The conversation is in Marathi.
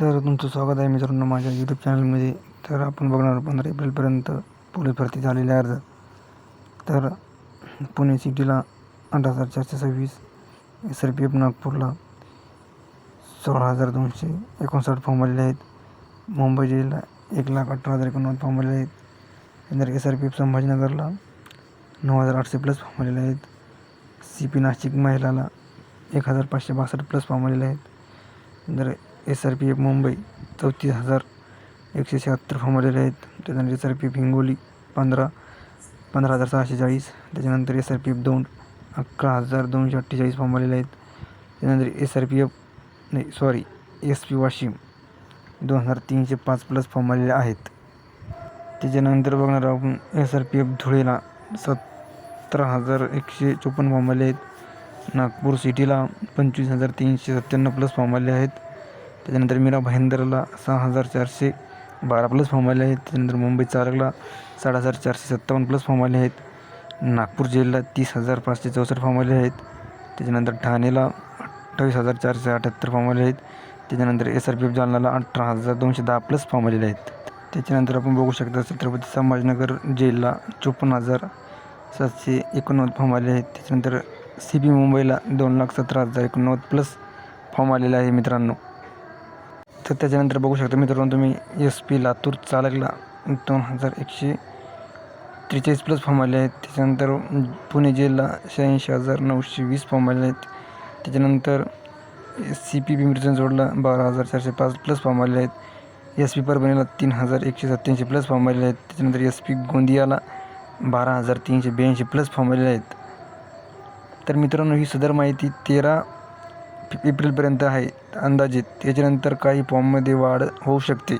तर तुमचं स्वागत आहे मित्रांनो माझ्या यूट्यूब चॅनलमध्ये तर आपण बघणार पंधरा एप्रिलपर्यंत पोलीस भरती झालेले अर्ज तर पुणे सिटीला आठ हजार चारशे सव्वीस एस आर पी एफ नागपूरला सोळा हजार दोनशे एकोणसाठ फॉर्म आलेले आहेत. मुंबई जिल्ह्याला एक लाख अठरा हजार एकोणनव्वद फॉर्म आलेले आहेत. नंतर एस आर पी एफ संभाजीनगरला नऊ हजार आठशे प्लस फॉर्म आलेले आहेत. सी पी नाशिक महिलाला एक हजार पाचशे बासष्ट प्लस फॉर्म आलेले आहेत. नंतर S R P F Mumbai चौतीस हजार एकशे शहात्तर फॉर्म आलेले आहेत. त्याच्यानंतर S R P F Hingoli पंधरा पंधरा हजार सहाशे चाळीस. त्याच्यानंतर एस आर पी एफ दोन अकरा हजार दोनशे अठ्ठेचाळीस फॉर्म आलेले आहेत. त्यानंतर एस आर पी एफ नाही सॉरी एस पी वाशिम दोन हजार तीनशे पाच प्लस फॉर्म आलेले आहेत. त्याच्यानंतर बघणार आपण एस आर पी एफ धुळेला सतरा हजार एकशे चोपन्न फॉर्म आले आहेत. नागपूर सिटीला पंचवीस हजार तीनशे सत्त्याण्णव प्लस फॉर्म आले आहेत. त्याच्यानंतर मीरा भाईंदरला सहा हजार चारशे बारा प्लस फॉर्म आले आहेत. त्याच्यानंतर मुंबई चारकला साठ हजार चारशे सत्तावन्न प्लस फॉर्म आले आहेत. नागपूर जिल्ह्याला तीस हजार पाचशे चौसष्ट फॉर्म आले आहेत. त्याच्यानंतर ठाणेला अठ्ठावीस हजार चारशे अठ्याहत्तर फॉर्म आले आहेत. त्याच्यानंतर एस आर पी एफ जालनाला अठरा हजार दोनशे दहा प्लस फॉर्म आलेले आहेत. त्याच्यानंतर आपण बघू शकता छत्रपती संभाजीनगर जिल्हा चोपन्न हजार सातशे एकोणनव्वद फॉर्म आले आहेत. त्याच्यानंतर सी बी मुंबईला दोन लाख सतरा हजार एकोणनव्वद प्लस फॉर्म आलेला आहे मित्रांनो. तर त्याच्यानंतर बघू शकता मित्रांनो तुम्ही एस पी लातूर चालकला. दोन हजार एकशे त्रेचाळीस प्लस फॉर्म आले आहेत. त्याच्यानंतर पुणे जिल्हा शहाऐंशी हजार नऊशे वीस फॉर्म आले आहेत. त्याच्यानंतर सी पी पिंपरी जोडला बारा हजार चारशे पाच प्लस फॉर्म आले आहेत. एस पी परभणीला तीन हजार एकशे सत्त्याऐंशी प्लस फॉर्म आलेले आहेत. त्याच्यानंतर एस पी गोंदियाला बारा हजार तीनशे ब्याऐंशी प्लस फॉर्म आलेले आहेत. तर मित्रांनो ही सदर माहिती तेरा एप्रिलपर्यंत आहे अंदाजित. त्याच्यानंतर काही फॉर्ममध्ये वाढ होऊ शकते.